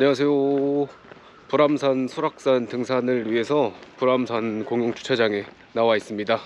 안녕하세요. 불암산 수락산 등산을 위해서 불암산 공용 주차장에 나와 있습니다.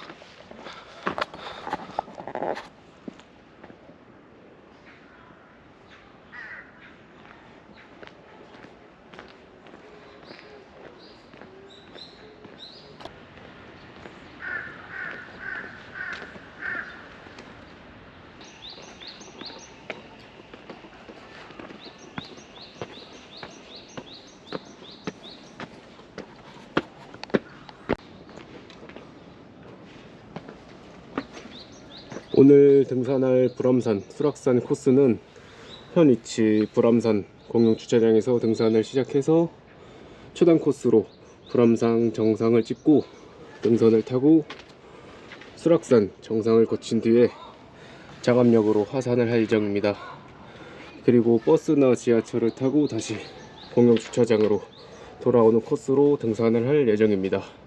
오늘 등산할 불암산 수락산 코스는 현 위치 불암산 공용 주차장에서 등산을 시작해서 초단 코스로 불암산 정상을 찍고 등선을 타고 수락산 정상을 거친 뒤에 장암역으로 하산을 할 예정입니다. 그리고 버스나 지하철을 타고 다시 공용 주차장으로 돌아오는 코스로 등산을 할 예정입니다.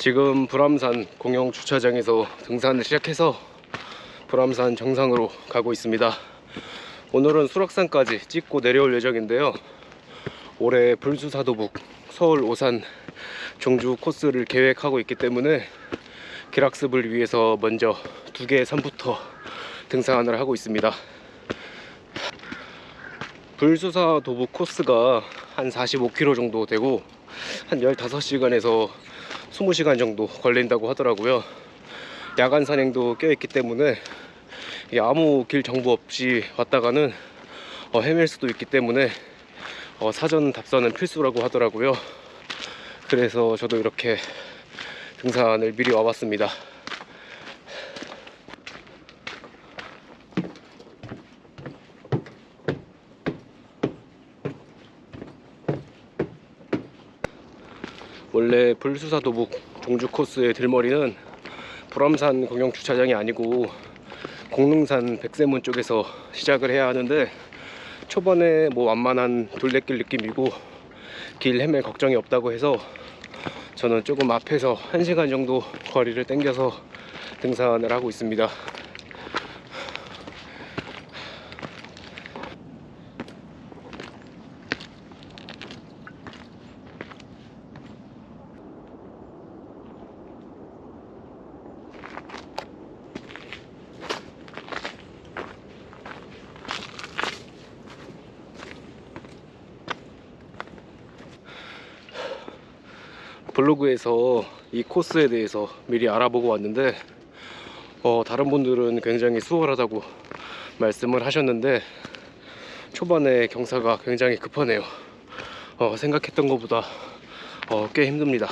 지금 불암산 공영 주차장에서 등산을 시작해서 불암산 정상으로 가고 있습니다. 오늘은 수락산까지 찍고 내려올 예정인데요. 올해 불수사도북 서울 오산 종주 코스를 계획하고 있기 때문에 기락습을 위해서 먼저 두 개의 산부터 등산을 하고 있습니다. 불수사 도북 코스가 한 45km 정도 되고 한 15시간에서 20시간 정도 걸린다고 하더라고요. 야간 산행도 껴있기 때문에 아무 길 정보 없이 왔다가는 어, 헤맬 수도 있기 때문에 어, 사전 답사는 필수라고 하더라고요. 그래서 저도 이렇게 등산을 미리 와봤습니다. 원래 불수사 도북 종주 코스의 들머리는 불암산 공영 주차장이 아니고 공릉산 백세문 쪽에서 시작을 해야 하는데 초반에 뭐 완만한 둘레길 느낌이고 길 헤맬 걱정이 없다고 해서 저는 조금 앞에서 1시간 정도 거리를 땡겨서 등산을 하고 있습니다. 블로그에서 이 코스에 대해서 미리 알아보고 왔는데 어, 다른 분들은 굉장히 수월하다고 말씀을 하셨는데 초반에 경사가 굉장히 급하네요. 어, 생각했던 것보다 어, 꽤 힘듭니다.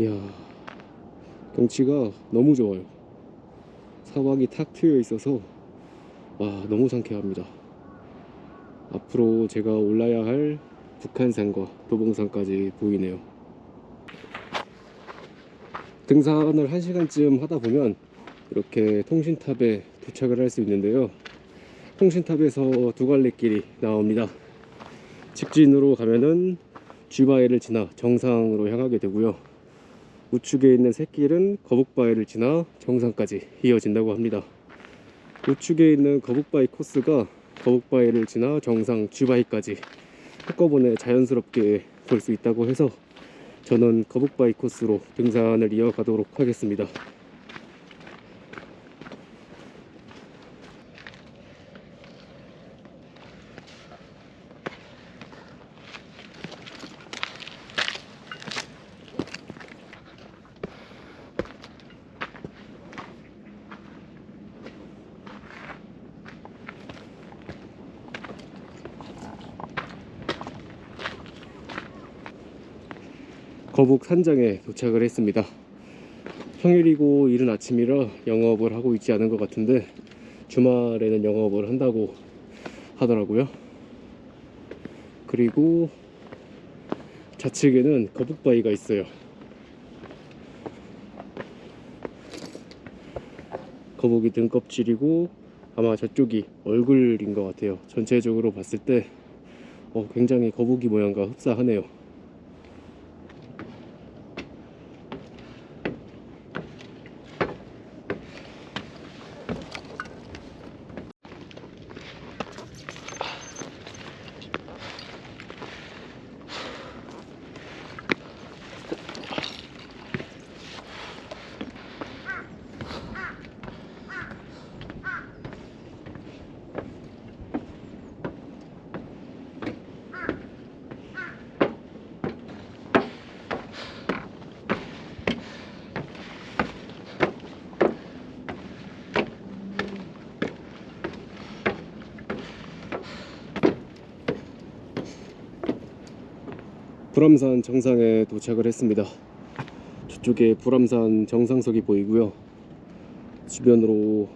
이야, 경치가 너무 좋아요. 사막이 탁 트여 있어서 와 너무 상쾌합니다. 앞으로 제가 올라야 할 북한산과 도봉산까지 보이네요. 등산을 1시간쯤 하다 보면 이렇게 통신탑에 도착을 할 수 있는데요. 통신탑에서 두 갈래 길이 나옵니다. 직진으로 가면은 쥐바위를 지나 정상으로 향하게 되고요. 우측에 있는 새길은 거북바위를 지나 정상까지 이어진다고 합니다. 우측에 있는 거북바위 코스가 거북바위를 지나 정상 쥐바위까지 한꺼번에 자연스럽게 볼 수 있다고 해서 저는 거북바위 코스로 등산을 이어가도록 하겠습니다. 거북 산장에 도착을 했습니다. 평일이고 이른 아침이라 영업을 하고 있지 않은 것 같은데 주말에는 영업을 한다고 하더라고요. 그리고 좌측에는 거북바위가 있어요. 거북이 등껍질이고 아마 저쪽이 얼굴인 것 같아요. 전체적으로 봤을 때 어, 굉장히 거북이 모양과 흡사하네요. 불암산 정상에 도착을 했습니다. 저쪽에 불암산 정상석이 보이고요. 주변으로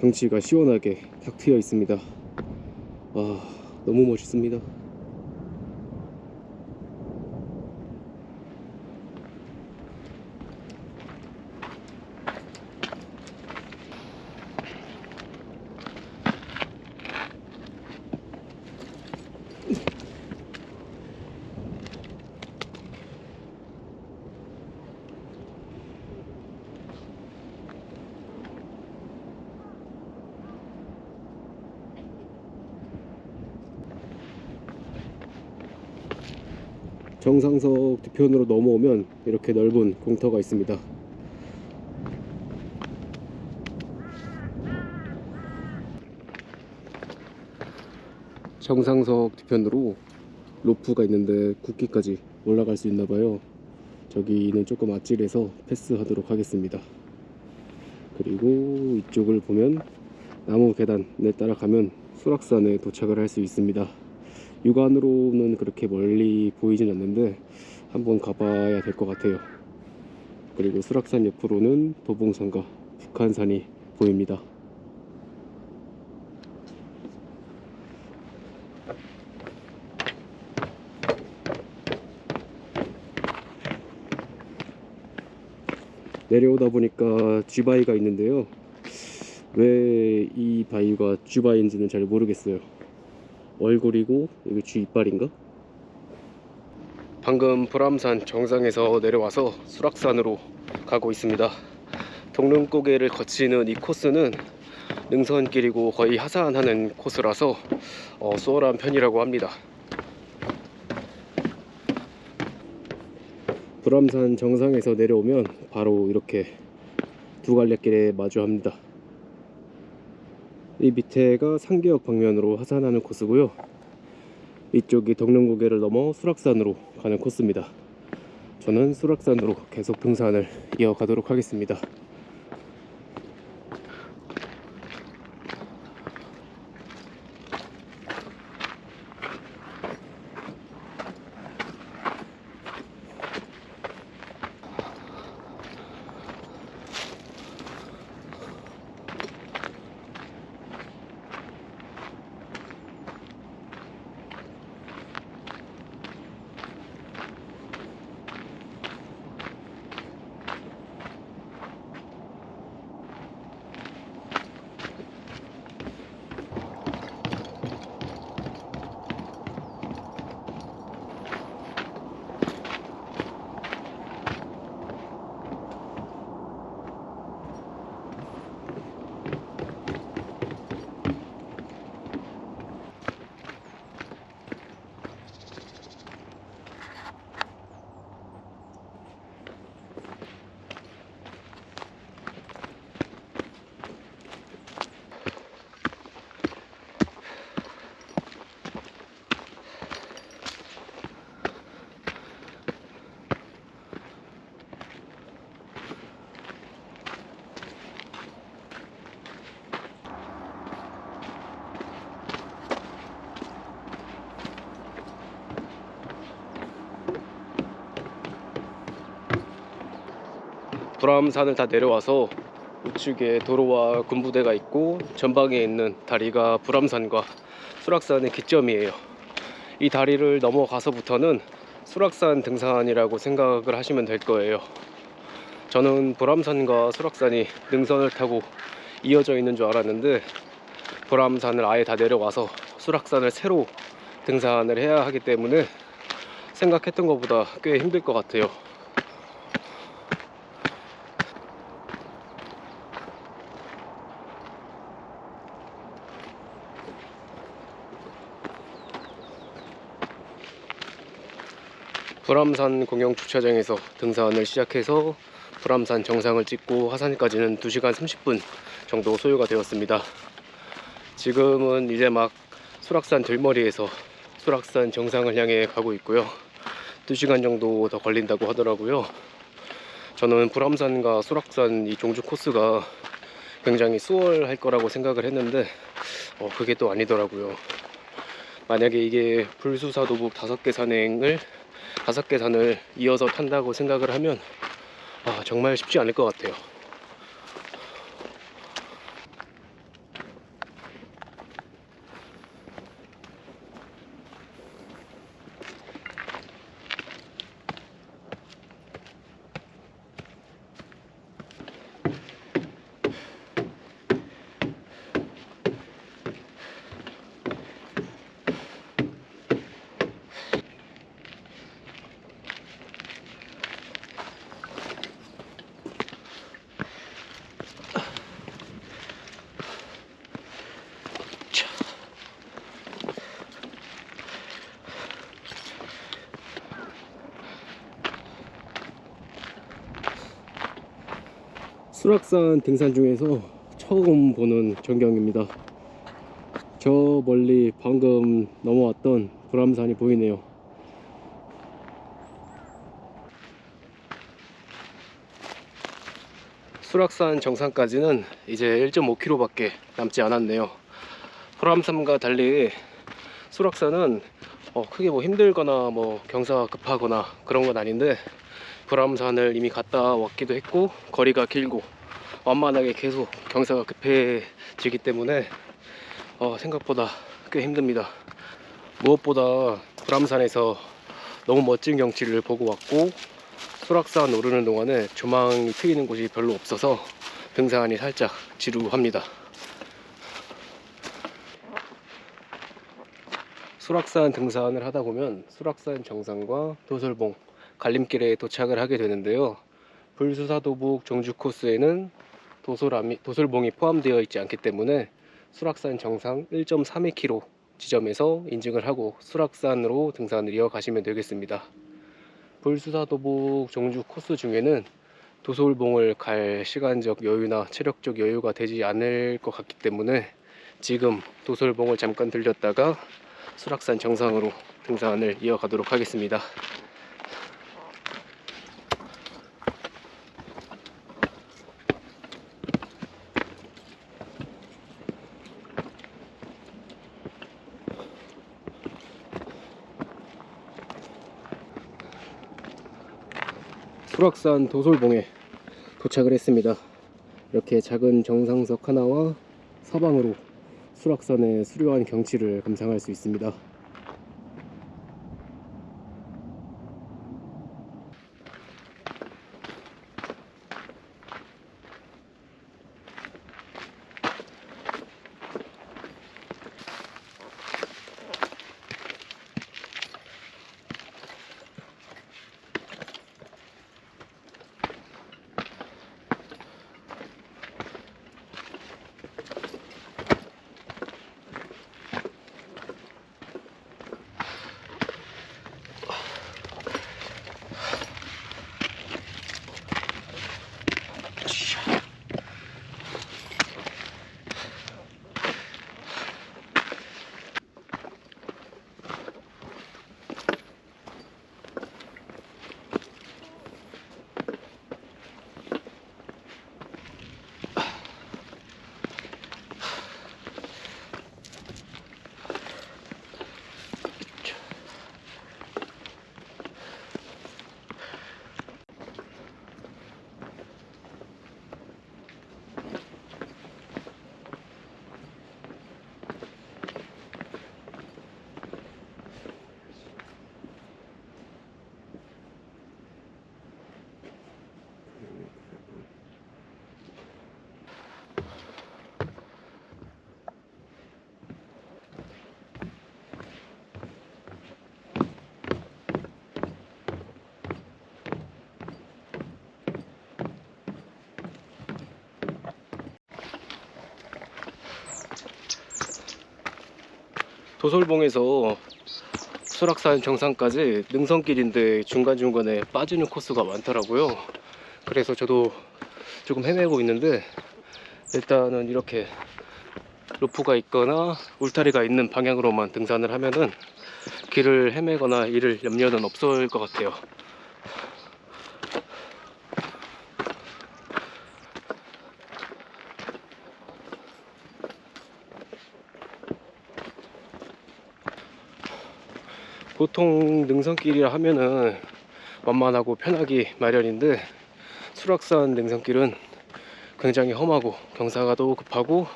경치가 시원하게 탁 트여 있습니다. 와, 너무 멋있습니다. 정상석 뒤편으로 넘어오면 이렇게 넓은 공터가 있습니다. 정상석 뒤편으로 로프가 있는데 국기까지 올라갈 수 있나 봐요. 저기는 조금 아찔해서 패스하도록 하겠습니다. 그리고 이쪽을 보면 나무 계단을 따라가면 수락산에 도착을 할 수 있습니다. 육안으로는 그렇게 멀리 보이진 않는데 한번 가봐야 될 것 같아요. 그리고 수락산 옆으로는 도봉산과 북한산이 보입니다. 내려오다 보니까 쥐바위가 있는데요. 왜 이 바위가 쥐바위인지는 잘 모르겠어요. 얼굴이고 이거 쥐 이빨인가? 방금 불암산 정상에서 내려와서 수락산으로 가고 있습니다. 동릉고개를 거치는 이 코스는 능선길이고 거의 하산하는 코스라서 어, 수월한 편이라고 합니다. 불암산 정상에서 내려오면 바로 이렇게 두 갈래길에 마주합니다. 이 밑에가 상계역 방면으로 하산하는 코스고요. 이쪽이 덕릉고개를 넘어 수락산으로 가는 코스입니다. 저는 수락산으로 계속 등산을 이어가도록 하겠습니다. 불암산을 다 내려와서 우측에 도로와 군부대가 있고 전방에 있는 다리가 불암산과 수락산의 기점이에요. 이 다리를 넘어가서부터는 수락산 등산이라고 생각을 하시면 될 거예요. 저는 불암산과 수락산이 능선을 타고 이어져 있는 줄 알았는데 불암산을 아예 다 내려와서 수락산을 새로 등산을 해야 하기 때문에 생각했던 것보다 꽤 힘들 것 같아요. 불암산 공영 주차장에서 등산을 시작해서 불암산 정상을 찍고 하산까지는 2시간 30분 정도 소요가 되었습니다. 지금은 이제 막 수락산 들머리에서 수락산 정상을 향해 가고 있고요. 2시간 정도 더 걸린다고 하더라고요. 저는 불암산과 수락산 이 종주 코스가 굉장히 수월할 거라고 생각을 했는데 어, 그게 또 아니더라고요. 만약에 이게 불수사도북 다섯 개 산행을 다섯 개 산을 이어서 탄다고 생각을 하면 아, 정말 쉽지 않을 것 같아요. 수락산 등산 중에서 처음 보는 전경입니다. 저 멀리 방금 넘어왔던 불암산이 보이네요. 수락산 정상까지는 이제 1.5km밖에 남지 않았네요. 불암산과 달리 수락산은 어, 크게 뭐 힘들거나 뭐 경사가 급하거나 그런 건 아닌데 불암산을 이미 갔다 왔기도 했고 거리가 길고 완만하게 계속 경사가 급해지기 때문에 어, 생각보다 꽤 힘듭니다. 무엇보다 불암산에서 너무 멋진 경치를 보고 왔고 수락산 오르는 동안에 조망이 트이는 곳이 별로 없어서 등산이 살짝 지루합니다. 수락산 등산을 하다 보면 수락산 정상과 도솔봉 갈림길에 도착을 하게 되는데요. 불수사도북 정주 코스에는 도솔암이, 도솔봉이 포함되어 있지 않기 때문에 수락산 정상 1.32km 지점에서 인증을 하고 수락산으로 등산을 이어가시면 되겠습니다. 불수사도북 정주 코스 중에는 도솔봉을 갈 시간적 여유나 체력적 여유가 되지 않을 것 같기 때문에 지금 도솔봉을 잠깐 들렸다가 수락산 정상으로 등산을 이어가도록 하겠습니다. 수락산 도솔봉에 도착을 했습니다. 이렇게 작은 정상석 하나와 서방으로 수락산의 수려한 경치를 감상할 수 있습니다. 도솔봉에서 수락산 정상까지 능선길인데 중간중간에 빠지는 코스가 많더라고요. 그래서 저도 조금 헤매고 있는데 일단은 이렇게 로프가 있거나 울타리가 있는 방향으로만 등산을 하면은 길을 헤매거나 잃을 염려는 없을 것 같아요. 보통 능선길이라 하면은 만만하고 편하기 마련인데 수락산 능선길은 굉장히 험하고 경사가도 급하고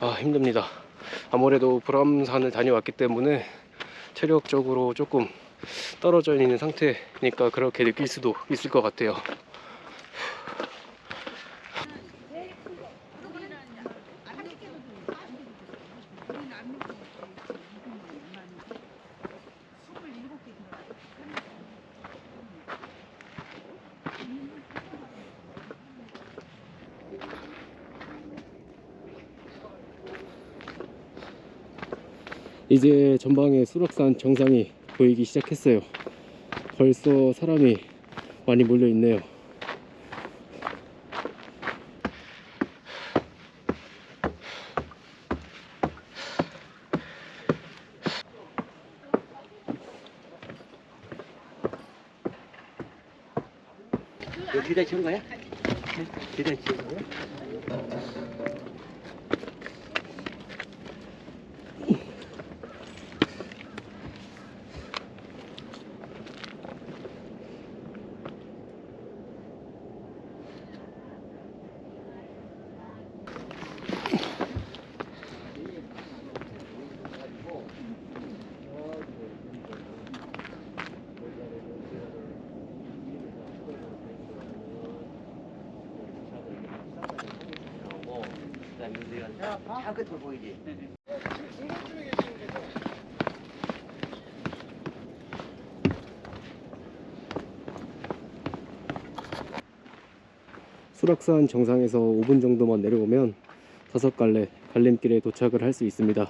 아 힘듭니다. 아무래도 불암산을 다녀왔기 때문에 체력적으로 조금 떨어져 있는 상태니까 그렇게 느낄 수도 있을 것 같아요. 이제 전방에 수락산 정상이 보이기 시작했어요. 벌써 사람이 많이 몰려 있네요. 이거 뒤에 치는 거야? 차 끝으로 보이지? 수락산 정상에서 5분 정도만 내려오면 다섯 갈래 갈림길에 도착을 할 수 있습니다.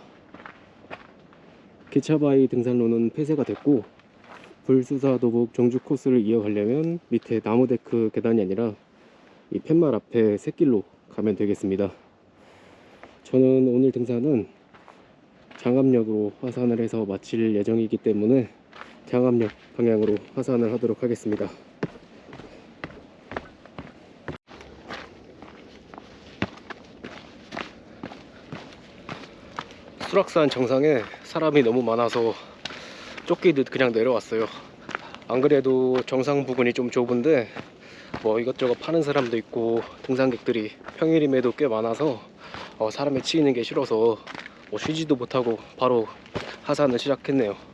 기차바위 등산로는 폐쇄가 됐고 불수사 도북 정주 코스를 이어가려면 밑에 나무 데크 계단이 아니라 이 팻말 앞에 샛길로 가면 되겠습니다. 저는 오늘 등산은 장암역으로 하산을 해서 마칠 예정이기 때문에 장암역 방향으로 하산을 하도록 하겠습니다. 수락산 정상에 사람이 너무 많아서 쫓기듯 그냥 내려왔어요. 안 그래도 정상 부근이 좀 좁은데 뭐 이것저것 파는 사람도 있고 등산객들이 평일임에도 꽤 많아서 어, 사람에 치이는 게 싫어서 뭐 쉬지도 못하고 바로 하산을 시작했네요.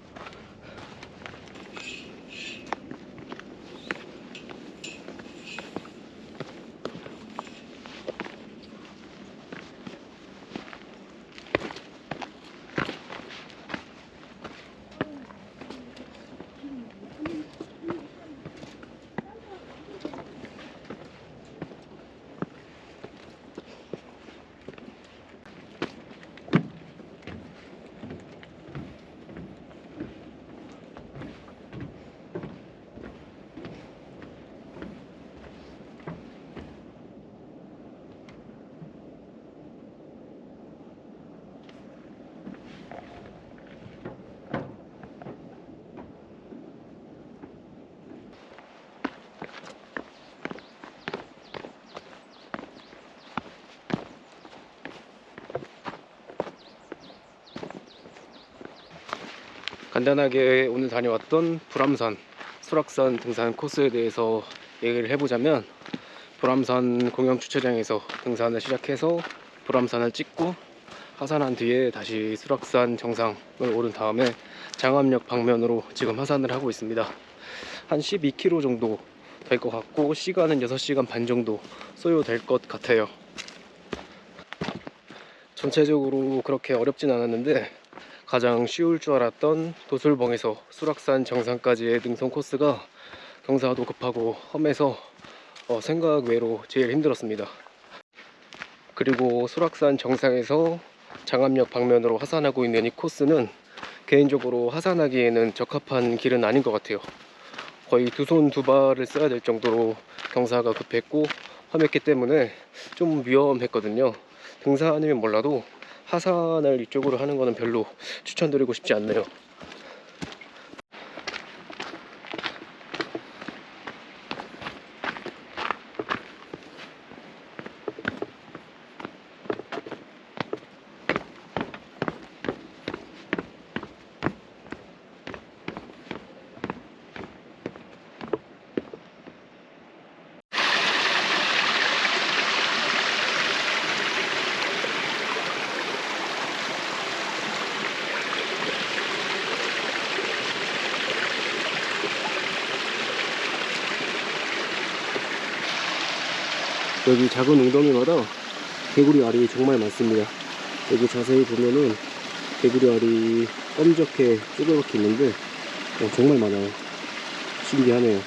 간단하게 오늘 다녀왔던 불암산, 수락산 등산 코스에 대해서 얘기를 해보자면 불암산 공영 주차장에서 등산을 시작해서 불암산을 찍고 하산한 뒤에 다시 수락산 정상을 오른 다음에 장암역 방면으로 지금 하산을 하고 있습니다. 한 12km 정도 될 것 같고 시간은 6시간 반 정도 소요될 것 같아요. 전체적으로 그렇게 어렵진 않았는데 가장 쉬울 줄 알았던 도술봉에서 수락산 정상까지의 능선 코스가 경사도 급하고 험해서 어, 생각 외로 제일 힘들었습니다. 그리고 수락산 정상에서 장암역 방면으로 하산하고 있는 이 코스는 개인적으로 하산하기에는 적합한 길은 아닌 것 같아요. 거의 두 손 두 발을 써야 될 정도로 경사가 급했고 험했기 때문에 좀 위험했거든요. 등산이면 몰라도 하산을 이쪽으로 하는 거는 별로 추천드리고 싶지 않네요. 여기 작은 웅덩이마다 개구리 알이 정말 많습니다. 여기 자세히 보면은 개구리 알이 검적해 쪼그렇게 있는데 어, 정말 많아요. 신기하네요.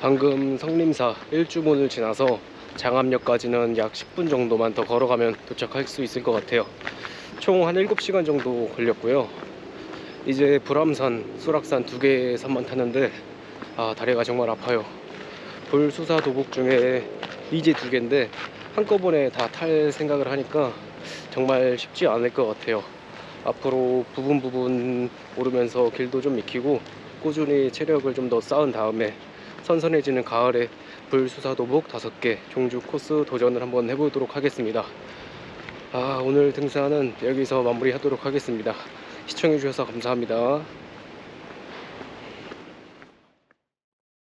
방금 성림사 1주문을 지나서 장암역까지는 약 10분 정도만 더 걸어가면 도착할 수 있을 것 같아요. 총 한 7시간 정도 걸렸고요. 이제 불암산, 수락산 두 개의 산만 타는데 아 다리가 정말 아파요. 불수사 도곡 중에 이제 두 개인데 한꺼번에 다 탈 생각을 하니까 정말 쉽지 않을 것 같아요. 앞으로 부분 부분 오르면서 길도 좀 익히고 꾸준히 체력을 좀 더 쌓은 다음에 선선해지는 가을에 불수사도복 5개 종주 코스 도전을 한번 해보도록 하겠습니다. 아, 오늘 등산은 여기서 마무리하도록 하겠습니다. 시청해주셔서 감사합니다.